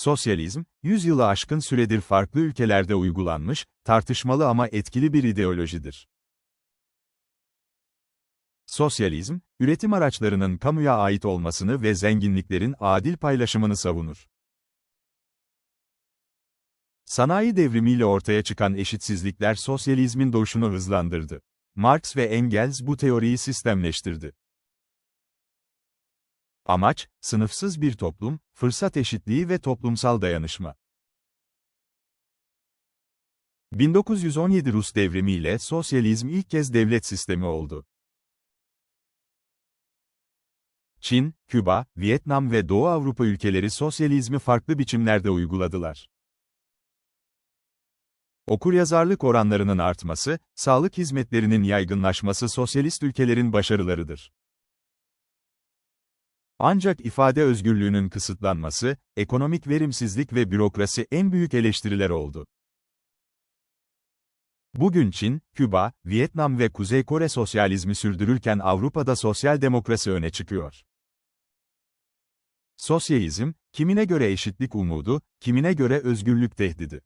Sosyalizm, 100 yılı aşkın süredir farklı ülkelerde uygulanmış, tartışmalı ama etkili bir ideolojidir. Sosyalizm, üretim araçlarının kamuya ait olmasını ve zenginliklerin adil paylaşımını savunur. Sanayi devrimiyle ortaya çıkan eşitsizlikler sosyalizmin doğuşunu hızlandırdı. Marx ve Engels bu teoriyi sistemleştirdi. Amaç, sınıfsız bir toplum, fırsat eşitliği ve toplumsal dayanışma. 1917 Rus devrimiyle sosyalizm ilk kez devlet sistemi oldu. Çin, Küba, Vietnam ve Doğu Avrupa ülkeleri sosyalizmi farklı biçimlerde uyguladılar. Okuryazarlık oranlarının artması, sağlık hizmetlerinin yaygınlaşması sosyalist ülkelerin başarılarıdır. Ancak ifade özgürlüğünün kısıtlanması, ekonomik verimsizlik ve bürokrasi en büyük eleştiriler oldu. Bugün Çin, Küba, Vietnam ve Kuzey Kore sosyalizmi sürdürürken Avrupa'da sosyal demokrasi öne çıkıyor. Sosyalizm, kimine göre eşitlik umudu, kimine göre özgürlük tehdidi.